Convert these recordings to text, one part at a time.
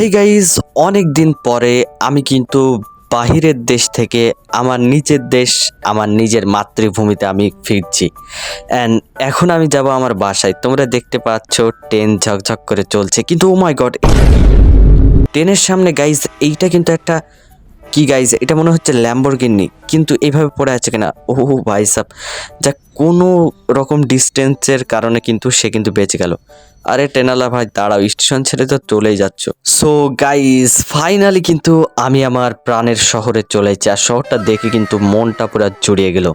Hey guys অনেক দিন পরে আমি কিন্তু বাহিরের দেশ থেকে আমার নিজের দেশ, আমার নিজের মাতৃভূমিতে আমি ফিরছি। অ্যান্ড এখন আমি যাব আমার বাসায়। তোমরা দেখতে পাচ্ছ, ট্রেন ঝকঝক করে চলছে। কিন্তু ও মাই গড ট্রেনের সামনে গাইজ এইটা কিন্তু একটা কি গাইজ এটা মনে হচ্ছে ল্যাম্বরগিনি কিন্তু এইভাবে পড়ে আছে কিনা? ও ভাই সাব যা কোনো রকম ডিস্টেন্সের কারণে কিন্তু সে কিন্তু বেঁচে গেল। আরে টেনালা ভাই দাঁড়াও স্টেশন ছেড়ে তো চলেই যাচ্ছ। সো গাইজ ফাইনালি কিন্তু আমি আমার প্রাণের শহরে চলে এসেছি আর শহরটা দেখে কিন্তু মনটা পুরো জুড়িয়ে গেল।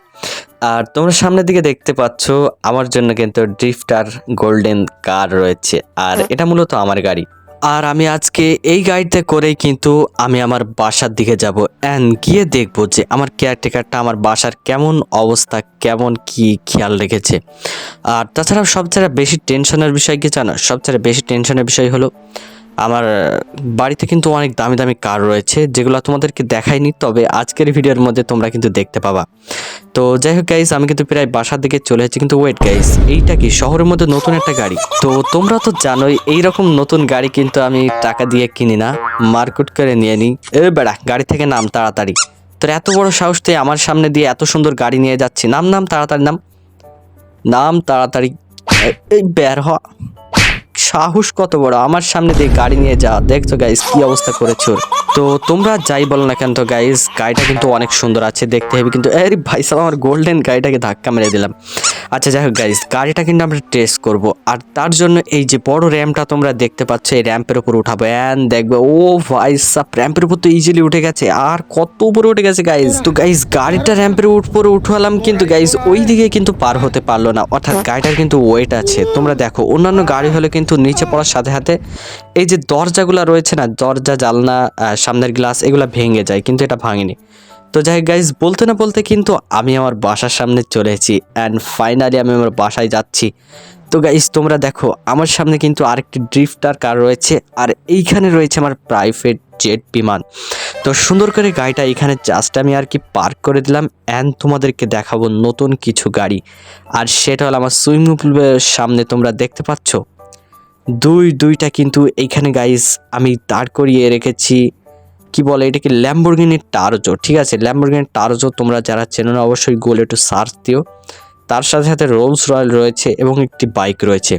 আর তোমরা সামনের দিকে দেখতে পাচ্ছ আমার জন্য কিন্তু ড্রিফটার গোল্ডেন কার রয়েছে আর এটা মূলত আমার গাড়ি। আর আমি আজকে এই গাড়িতে করেই কিন্তু আমি আমার বাসার দিকে যাব। অ্যান্ড গিয়ে দেখব যে আমার কেয়ারটেকারটা আমার বাসার কেমন অবস্থা, কেমন কি খেয়াল রেখেছে। আর তাছাড়া সবচেয়ে বেশি টেনশনের বিষয় কি জানো? সবচেয়ে বেশি টেনশনের বিষয় হলো আমার বাড়িতে কিন্তু অনেক দামি দামি কার রয়েছে, যেগুলো তোমাদেরকে দেখাইনি, তবে আজকের ভিডিওর মধ্যে তোমরা কিন্তু দেখতে পাবা। তো যাই হোক গাইস আমি কিন্তু প্রায় বাসার দিকে চলে এসেছি, কিন্তু ওয়েট গাইস এইটা কি শহরের মধ্যে নতুন একটা গাড়ি? তো তোমরা তো জানোই, এইরকম নতুন গাড়ি কিন্তু আমি টাকা দিয়ে কিনি না মার্কেট করে নিয়ে নিই এ বেড়া, গাড়ি থেকে নাম তাড়াতাড়ি। তোর এত বড় সাহস তুই আমার সামনে দিয়ে এত সুন্দর গাড়ি নিয়ে যাচ্ছি, নাম নাম তাড়াতাড়ি, নাম। নাম তাড়াতাড়ি এই বের হ। সাহস কত বড়? আমার সামনে দিয়ে গাড়ি নিয়ে যা। দেখছ গাইস কি অবস্থা করেছ? তো তোমরা যাই বলো না কেন তো গাইস গাড়িটা কিন্তু অনেক সুন্দর আছে, দেখতে হবে কিন্তু, আরে ভাই সাহেব, আমার গোল্ডেন গাড়িটাকে ধাক্কা মেরে দিলাম। আচ্ছা যাই হোক গাইস গাড়িটা কিন্তু আমরা টেস্ট করব। আর তার জন্য এই যে বড় র্যাম্পটা তোমরা দেখতে পাচ্ছ, এই র্যাম্পের উপর উঠাবো। অ্যান্ড দেখবে, ও ভাই সাহেব র্যাম্পের উপর তো ইজিলি উঠে গেছে। আর কত উপরে উঠে গেছে গাইস তো গাইস গাড়িটা র্যাম্পের উপরে উঠালাম কিন্তু গাইস ওই দিকে কিন্তু পার হতে পারল না। অর্থাৎ গাড়িটার কিন্তু ওয়েট আছে। তোমরা দেখো, অন্যান্য গাড়ি হলে কিন্তু নিচে পড়ার সাথে সাথে এই যে দরজাগুলো রয়েছে না, দরজা জালনা সামনের গ্লাস, এগুলো ভেঙে যায়, কিন্তু এটা ভাঙেনি। তো যাই গাইজ বলতে না বলতে কিন্তু আমি আমার বাসার সামনে চলে এসেছি অ্যান্ড ফাইনালি আমি আমার বাসায় যাচ্ছি। তো গাইজ তোমরা দেখো, আমার সামনে কিন্তু আরেকটি ড্রিফটার কার রয়েছে আর এইখানে রয়েছে আমার প্রাইভেট জেট বিমান। তো সুন্দর করে গাড়িটা এখানে জাস্ট আমি আর কি পার্ক করে দিলাম অ্যান্ড তোমাদেরকে দেখাবো নতুন কিছু গাড়ি। আর সেটা হলো আমার সুইমিং পুলের সামনে, তোমরা দেখতে পাচ্ছ? দুই, দুইটা কিন্তু এইখানে গাইস আমি দাঁড় করিয়ে রেখেছি। কি বলে এটাকে ল্যাম্বরগিনির টারজো ঠিক আছে ল্যাম্বরগিনির টারজো তোমরা যারা চেনো না, অবশ্যই গোল একটু সার্চ দিও। তার সাথে সাথে রোলস রয়্যাল রয়েছে এবং একটি বাইক রয়েছে।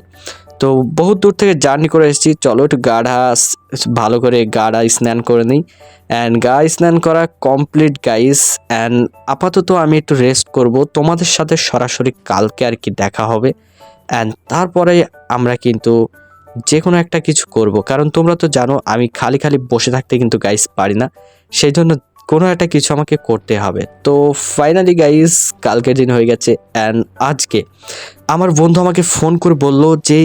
তো বহু দূর থেকে জার্নি করে এসেছি। চলো একটু গাড়া ভালো করে গাড়া স্নান করে নিই। অ্যান্ড গা স্নান করা কমপ্লিট গাইস অ্যান্ড আপাতত আমি একটু রেস্ট করব। তোমাদের সাথে সরাসরি কালকে আর কি দেখা হবে। অ্যান্ড তারপরে আমরা কিন্তু যে কোনো একটা কিছু করব। কারণ তোমরা তো জানো, আমি খালি খালি বসে থাকতে কিন্তু গাইস পারি না। সেই জন্য কোনো একটা কিছু আমাকে করতে হবে। তো ফাইনালি গাইস কালকের দিন হয়ে গেছে অ্যান্ড আজকে আমার বন্ধু আমাকে ফোন করে বলল যে,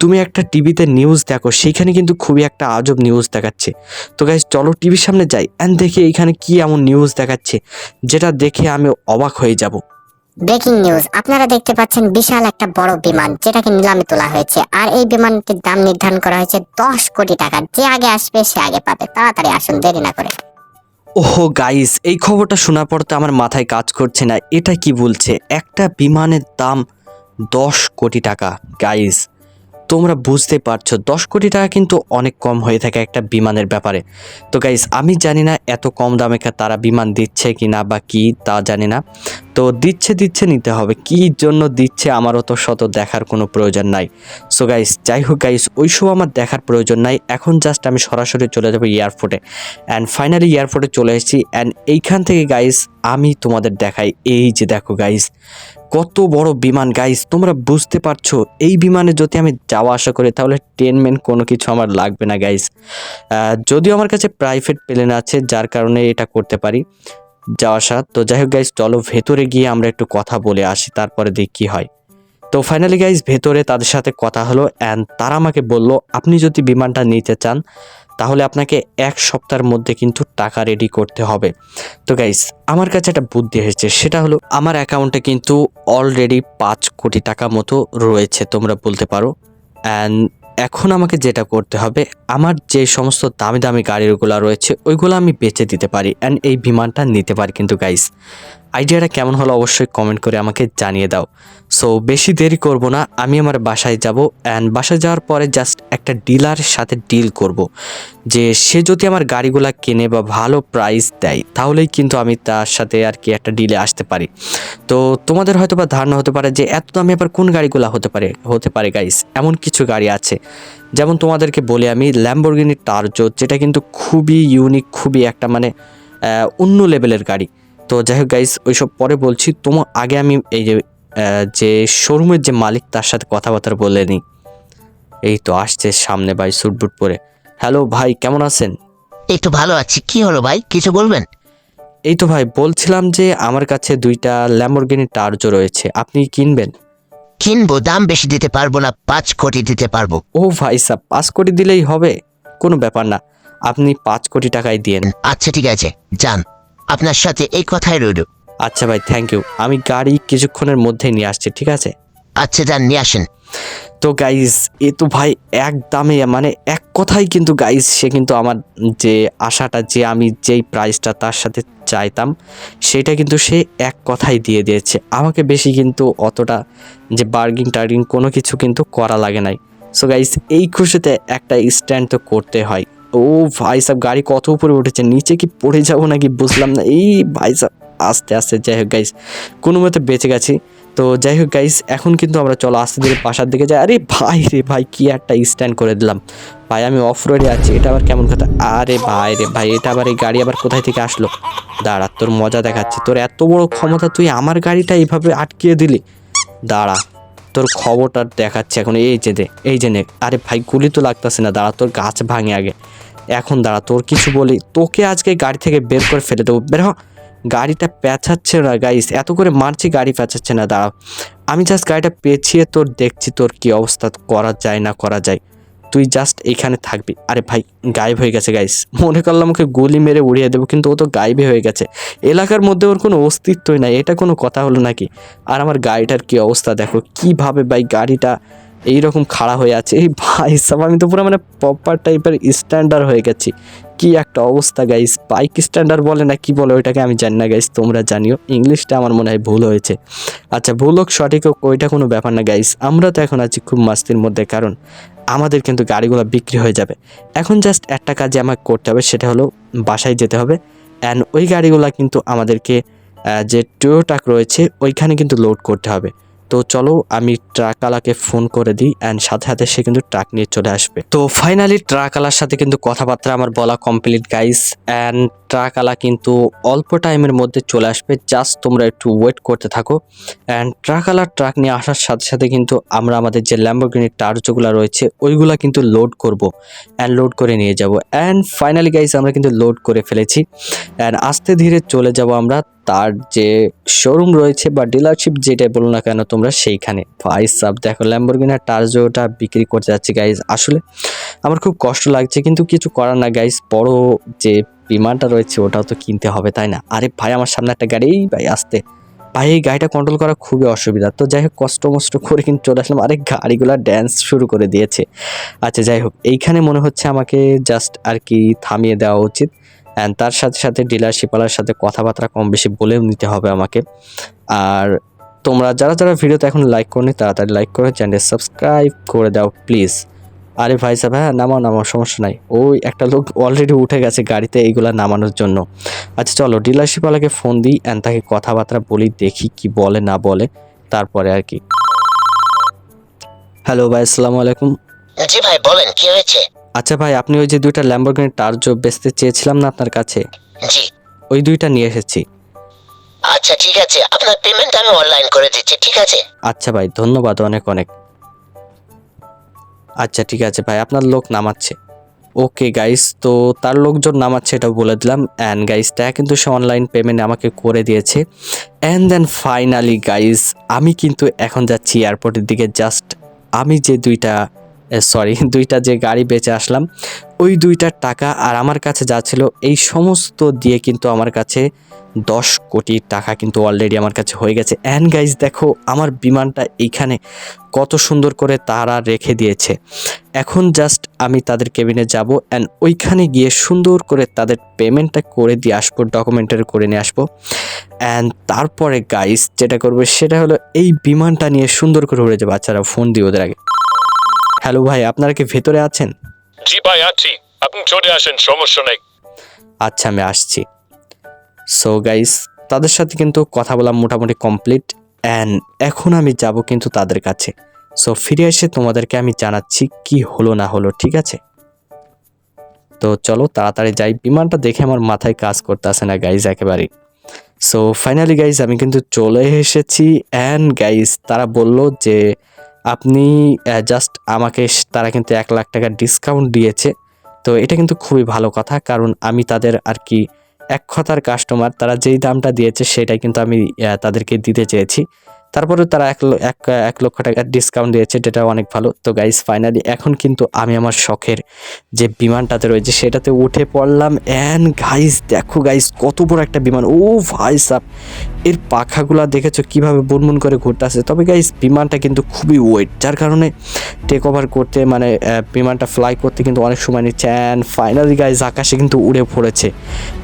তুমি একটা টিভিতে নিউজ দেখো। সেইখানে কিন্তু খুবই একটা আজব নিউজ দেখাচ্ছে। তো গাইস চলো টিভির সামনে যাই অ্যান্ড দেখি এইখানে কি এমন নিউজ দেখাচ্ছে, যেটা দেখে আমি অবাক হয়ে যাব। Breaking news. আপনারা দেখতে পাচ্ছেন বিশাল একটা বড় বিমান, যেটাকে নিলামে তোলা হয়েছে। আর এই বিমানটির দাম নির্ধারণ করা হয়েছে দশ কোটি টাকা। যে আগে আসবে, সে আগে পাবে। তাড়াতাড়ি আসুন, দেরি না করে। ওহো গাইস এই খবরটা শোনার পর তো আমার মাথায় কাজ করছে না। এটা কি বলছে? একটা বিমানের দাম দশ কোটি টাকা গাইস তোমরা বুঝতে পারছ, দশ কোটি টাকা কিন্তু অনেক কম হয়ে থাকে একটা বিমানের ব্যাপারে। তো গাইস আমি জানি না এত কম দামে তারা বিমান দিচ্ছে কি না বা কি, তা জানি না। তো দিচ্ছে দিচ্ছে নিতে হবে। কি জন্য দিচ্ছে আমারও তো শত দেখার কোনো প্রয়োজন নাই। সো গাইস যাই হোক গাইস ওই সব আমার দেখার প্রয়োজন নাই। এখন জাস্ট আমি সরাসরি চলে যাব এয়ারপোর্টে অ্যান্ড ফাইনালি এয়ারপোর্টে চলে এসেছি। অ্যান্ড এইখান থেকে গাইস আমি তোমাদের দেখাই। এই যে দেখো গাইস কত বড় বিমান গাইস তোমরা বুঝতে পারছ? এই বিমানে যদি আমি যাওয়া আসা করি, তাহলে টেনমেন্ট কোনো কিছু আমার লাগবে না গাইস যদিও আমার কাছে প্রাইভেট প্লেন আছে, যার কারণে এটা করতে পারি। যাওয়া আসা। তো যাই হোক গাইস চলো ভেতরে গিয়ে আমরা একটু কথা বলে আসি, তারপরে দেখি কি হয়। তো ফাইনালি গাইস ভেতরে তাদের সাথে কথা হলো অ্যান্ড তারা আমাকে বলল, আপনি যদি বিমানটা নিতে চান, তাহলে আপনাকে এক সপ্তাহের মধ্যে কিন্তু টাকা রেডি করতে হবে। তো গাইস আমার কাছে একটা বুদ্ধি এসেছে, সেটা হলো আমার অ্যাকাউন্টে কিন্তু অলরেডি পাঁচ কোটি টাকা মতো রয়েছে, তোমরা বলতে পারো। অ্যান্ড এখন আমাকে যেটা করতে হবে, আমার যে সমস্ত দামি দামি গাড়িগুলো রয়েছে, ওইগুলো আমি বেচে দিতে পারি অ্যান্ড এই বিমানটা নিতে পারি কিন্তু গাইস আইডিয়াটা কেমন হলো অবশ্যই কমেন্ট করে আমাকে জানিয়ে দাও। সো বেশি দেরি করব না, আমি আমার বাসায় যাব অ্যান্ড বাসায় যাওয়ার পরে জাস্ট একটা ডিলারের সাথে ডিল করব। যে সে যদি আমার গাড়িগুলা কেনে বা ভালো প্রাইস দেয়, তাহলেই কিন্তু আমি তার সাথে আর কি একটা ডিলে আসতে পারি। তো, তোমাদের হয়তো বা ধারণা হতে পারে যে এত দামে আবার কোন গাড়িগুলো হতে পারে হতে পারে গাইস এমন কিছু গাড়ি আছে। যেমন তোমাদেরকে বলি আমি ল্যাম্বরগিনি টার্জো যেটা কিন্তু খুবই ইউনিক খুবই একটা মানে অন্য লেভেলের গাড়ি। তো যাই হোক গাইস ওইসব পরে বলছি। তোমার আগে আমি এই যে যে শোরুমের যে মালিক তার সাথে কথাবার্তা বলে নিই। এই তো আসছে সামনে ভাই সুটবুট পরে। হ্যালো ভাই কেমন আছেন? একটু ভালো আছি। কি হলো ভাই? কিছু বলবেন? এই তো ভাই বলছিলাম যে আমার কাছে দুইটা ল্যাম্বরগিনি টার্জো রয়েছে। আপনি কিনবেন? কিনবো দাম বেশি দিতে পারব না পাঁচ কোটি দিতে পারব। ও ভাই সাহ পাঁচ কোটি দিলেই হবে? কোনো ব্যাপার না। আপনি পাঁচ কোটি টাকায় দিয়েন আচ্ছা ঠিক আছে। যান। আপনার সাথে এই কথাই রইল। আচ্ছা ভাই থ্যাংক ইউ আমি গাড়ি কিছুক্ষণের মধ্যেই নিয়ে আসছি ঠিক আছে? আচ্ছা যান নিয়ে আসেন। তো গাইজ এ তো ভাই এক দামে মানে এক কথাই কিন্তু গাইজ সে কিন্তু আমার যে আশাটা যে আমি যেই প্রাইসটা তার সাথে চাইতাম সেটা কিন্তু সে এক কথাই দিয়ে দিয়েছে। আমাকে বেশি কিন্তু অতটা যে বার্গিং টার্গিং কোনো কিছু কিন্তু করা লাগে নাই। সো গাইজ এই খুশিতে একটা স্ট্যান্ড তো করতে হয়। ও ভাই সাহেব গাড়ি কত উপরে উঠেছে? নিচে কি পড়ে যাব নাকি? বুঝলাম না। এই ভাই সাহেব আস্তে আস্তে, যাই হোক গাইস কোনো মতে বেঁচে গেছি। তো যাই হোক গাইস এখন কিন্তু আমরা চলো আস্তে ধীরে বাসার দিকে যাই। আরে ভাই রে ভাই, কি একটা স্ট্যান্ড করে দিলাম। ভাই, আমি অফ রোডে আছি, এটা আবার কেমন কথা? আরে ভাই রে ভাই, এটা আবার এই গাড়ি আবার কোথায় থেকে আসলো? দাঁড়া, তোর মজা দেখাচ্ছে। তোর এত বড় ক্ষমতা তুই আমার গাড়িটা এইভাবে আটকিয়ে দিলি? দাঁড়া তোর খবরটা দেখাচ্ছে এখন, এই যে দে, এই যে নে। আরে ভাই, গুলি তো লাগতেছে না, দাঁড়া, তোর গাছ ভাঙে আগে। এখন দাঁড়া, তোর কিছু বলি, তোকে আজকে গাড়ি থেকে বের করে ফেলে দেবো। বের হ। গাড়িটা পেঁচাচ্ছে না গাইস এত করে মারছি, গাড়ি পেঁচাচ্ছে না, দাঁড়া। আমি জাস্ট গাড়িটা পেঁচিয়ে তোর দেখছি, তোর কি অবস্থা, করা যায় না, করা যায়। তুই জাস্ট এখানে থাকবি। আরে ভাই, গায়েব হয়ে গেছে গাইস মনে করলাম ওকে গুলি মেরে উড়িয়ে দেবো, কিন্তু ও তো গায়েবই হয়ে গেছে। এলাকার মধ্যে ওর কোনো অস্তিত্বই নাই, এটা কোনো কথা হলো নাকি? আর আমার গাড়িটার কি অবস্থা দেখো, কীভাবে ভাই গাড়িটা এইরকম খাড়া হয়ে আছে? এই ভাই সব আমি তো পুরো মানে প্রপার টাইপের স্ট্যান্ডার্ড হয়ে গেছি। কি একটা অবস্থা গাইস বাইক স্ট্যান্ডার্ড বলে না কি বলে ওইটাকে আমি জানি না গাইস তোমরা জানিও। ইংলিশটা আমার মনে হয় ভুল হয়েছে। আচ্ছা ভুল হোক, সঠিক হোক, ওইটা কোনো ব্যাপার না গাইস আমরা তো এখন আছি খুব মাস্তির মধ্যে, কারণ আমাদের কিন্তু গাড়িগুলো বিক্রি হয়ে যাবে। এখন জাস্ট একটা কাজে আমাকে করতে হবে, সেটা হলো বাসায় যেতে হবে। অ্যান্ড ওই গাড়িগুলো কিন্তু আমাদেরকে যে টোয়োটাক রয়েছে, ওইখানে কিন্তু লোড করতে হবে। তো চলো আমি ট্রাকওয়ালাকে ফোন করে দিই অ্যান্ড সাথে সাথে সে কিন্তু ট্রাক নিয়ে চলে আসবে। তো ফাইনালি ট্রাকওয়ালার সাথে কিন্তু কথাবার্তা আমার বলা কমপ্লিট গাইস অ্যান্ড ট্রাকওয়ালা কিন্তু অল্প টাইমের মধ্যে চলে আসবে। জাস্ট তোমরা একটু ওয়েট করতে থাকো অ্যান্ড ট্রাকওয়ালার ট্রাক নিয়ে আসার সাথে সাথে কিন্তু আমরা আমাদের যে ল্যাম্বোর্গিনি টার্চগুলো রয়েছে, ওইগুলো কিন্তু লোড করব অ্যান্ড লোড করে নিয়ে যাব। অ্যান্ড ফাইনালি গাইস আমরা কিন্তু লোড করে ফেলেছি অ্যান্ড আস্তে ধীরে চলে যাব আমরা তার যে শোরুম রয়েছে বা ডিলারশিপ যেটাই বলো না কেন, তোমরা সেইখানে। ভাই সাব, দেখো ল্যাম্বরগিনি টার্জোটা বিক্রি করতে যাচ্ছি গাইজ আসলে আমার খুব কষ্ট লাগছে, কিন্তু কিছু করার না গাইজ বড় যে বিমানটা রয়েছে, ওটাও তো কিনতে হবে, তাই না? আরে ভাই, আমার সামনে একটা গাড়ি ভাই, আসতে। ভাই, এই গাড়িটা কন্ট্রোল করা খুবই অসুবিধা। তো যাই হোক, কষ্ট মষ্ট করে কিন্তু চলে আসলাম। আরে গাড়িগুলো ড্যান্স শুরু করে দিয়েছে। আচ্ছা যাই হোক, এইখানে মনে হচ্ছে আমাকে জাস্ট আর কি থামিয়ে দেওয়া উচিত। অ্যান্ড তার সাথে সাথে ডিলারশিপওয়ালার সাথে কথাবার্তা কম বেশি বলেও নিতে হবে আমাকে। আর তোমরা যারা যারা ভিডিওতে এখন লাইক করনি, তাড়াতাড়ি লাইক করে চ্যানেল সাবস্ক্রাইব করে দাও প্লিজ আরে ভাই সাহেব হ্যাঁ নামাও নামাও, সমস্যা নাই। ওই একটা লোক অলরেডি উঠে গেছে গাড়িতে এইগুলা নামানোর জন্য। আচ্ছা চলো ডিলারশিপওয়ালাকে ফোন দিই অ্যান্ড তাকে কথাবার্তা বলি, দেখি কি বলে, না বলে। তারপরে আর কি। হ্যালো ভাই, আসসালামু আলাইকুম। জি ভাই, বলেন, কি হয়েছে? আচ্ছা ভাই আপনি ওই যে দুইটা ল্যাম্বরগিনি টার্জো বেচতে চেয়েছিলাম না আপনার কাছে? জি। ওই দুইটা নিয়ে এসেছি। আচ্ছা ঠিক আছে। আপনার পেমেন্ট আমি অনলাইন করে দিচ্ছি ঠিক আছে? আচ্ছা ভাই ধন্যবাদ অনেক অনেক। আচ্ছা ঠিক আছে ভাই আপনার লোক নামাচ্ছে। ওকে গাইস তো তার লোকজন নামাচ্ছে এটা বলে দিলাম। অ্যান্ড গাইসটা কিন্তু সে অনলাইন পেমেন্ট আমাকে করে দিয়েছে। অ্যান্ড দেন ফাইনালি গাইস আমি কিন্তু এখন যাচ্ছি এয়ারপোর্টের দিকে জাস্ট আমি যে দুইটা সরি দুইটা যে গাড়ি বেঁচে আসলাম, ওই দুইটার টাকা আর আমার কাছে যা ছিল, এই সমস্ত দিয়ে কিন্তু আমার কাছে দশ কোটি টাকা কিন্তু অলরেডি আমার কাছে হয়ে গেছে। অ্যান্ড গাইজ দেখো, আমার বিমানটা এইখানে কত সুন্দর করে তারা রেখে দিয়েছে। এখন জাস্ট আমি তাদের কেবিনে যাব অ্যান্ড ওইখানে গিয়ে সুন্দর করে তাদের পেমেন্টটা করে দিয়ে আসব ডকুমেন্টারি করে নিয়ে আসব। অ্যান্ড তারপরে গাইস যেটা করব সেটা হলো এই বিমানটা নিয়ে সুন্দর করে উড়ে যাবে। বাচ্চারা ফোন দিয়ে ওদের আগে। হ্যালো ভাই আপনারা কি ভেতরে আছেন? জি ভাই আছি। আপনি চলে আসেন সমস্যা নেই। আচ্ছা আমি আসছি। সো গাইস তাদের সাথে কিন্তু কথা বলা মোটামুটি কমপ্লিট অ্যান্ড এখন আমি যাব কিন্তু তাদের কাছে। সো ফিরে এসে তোমাদেরকে আমি জানাচ্ছি কি হলো না হলো ঠিক আছে? তো চলো তাড়াতাড়ি যাই। বিমানটা দেখে আমার মাথায় কাজ করতে আসে না গাইজ একেবারেই। সো ফাইনালি গাইজ আমি কিন্তু চলে এসেছি অ্যান্ড গাইজ তারা বলল যে আপনি জাস্ট আমাকে তারা কিন্তু এক লাখ টাকা ডিসকাউন্ট দিয়েছে। তো এটা কিন্তু খুবই ভালো কথা, কারণ আমি তাদের আর কি এক কথার কাস্টমার তারা যেই দামটা দিয়েছে সেটাই কিন্তু আমি তাদেরকে দিতে চেয়েছি। তারপরে তারা এক এক এক লক্ষ টাকার ডিসকাউন্ট দিয়েছে, যেটা অনেক ভালো। তো গাইস ফাইনালি এখন কিন্তু আমি আমার শখের যে বিমানটাতে রয়েছে, সেটাতে উঠে পড়লাম। অ্যান্ড গাইস দেখো গাইস কত বড় একটা বিমান। ও ভাই সাপ এর পাখাগুলো দেখেছ? কীভাবে বুনবুন করে ঘুরতে আসে তবে গাইস বিমানটা কিন্তু খুবই ওয়েট যার কারণে টেক ওভার করতে মানে বিমানটা ফ্লাই করতে কিন্তু অনেক সময় নিচ্ছে। অ্যান্ড ফাইনালি গাইজ আকাশে কিন্তু উড়ে পড়েছে।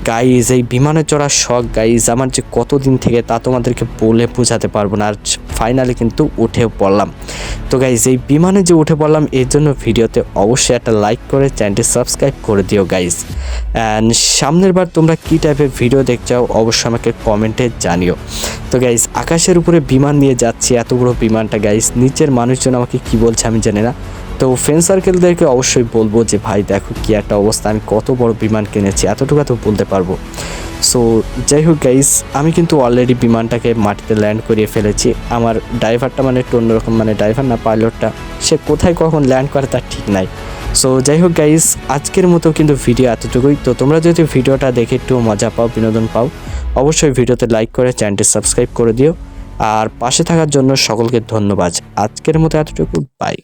গাইজ এই বিমানে চড়ার শখ গাইজ আমার যে কতদিন থেকে তা তোমাদেরকে বলে বোঝাতে পারব না। আর ফাইনালি কিন্তু উঠে পড়লাম। তো গাইজ এই বিমানে যে উঠে পড়লাম, এর জন্য ভিডিওতে অবশ্যই একটা লাইক করে চ্যানেলটি সাবস্ক্রাইব করে দিও গাইজ অ্যান্ড সামনের বার তোমরা কী টাইপের ভিডিও দেখতে চাও অবশ্যই আমাকে কমেন্টে জানিও। তো গাইজ আকাশের উপরে বিমান নিয়ে যাচ্ছি, এত বড় বিমানটা গাইজ নিচের মানুষজন আমাকে কি বলছে আমি জানি না। তো ফ্রেন্ড সার্কেলদেরকে অবশ্যই বলব যে, ভাই দেখো কি একটা অবস্থা, আমি কত বড় বিমান কিনেছি, এতটুকু তো বলতে পারব। সো যাই হোক গাইস আমি কিন্তু অলরেডি বিমানটাকে মাটিতে ল্যান্ড করিয়ে ফেলেছি। আমার ড্রাইভারটা মানে একটু অন্যরকম মানে ড্রাইভার না পাইলটটা সে কোথায় কখন ল্যান্ড করে তার ঠিক নাই। সো যাই হোক গাইস আজকের মতো কিন্তু ভিডিও এতটুকুই। তো তোমরা যদি ভিডিওটা দেখে একটু মজা পাও, বিনোদন পাও, অবশ্যই ভিডিওতে লাইক করে চ্যানেলটি সাবস্ক্রাইব করে দিও। আর পাশে থাকার জন্য সকলকে ধন্যবাদ। আজকের মতো এতটুকু। বাই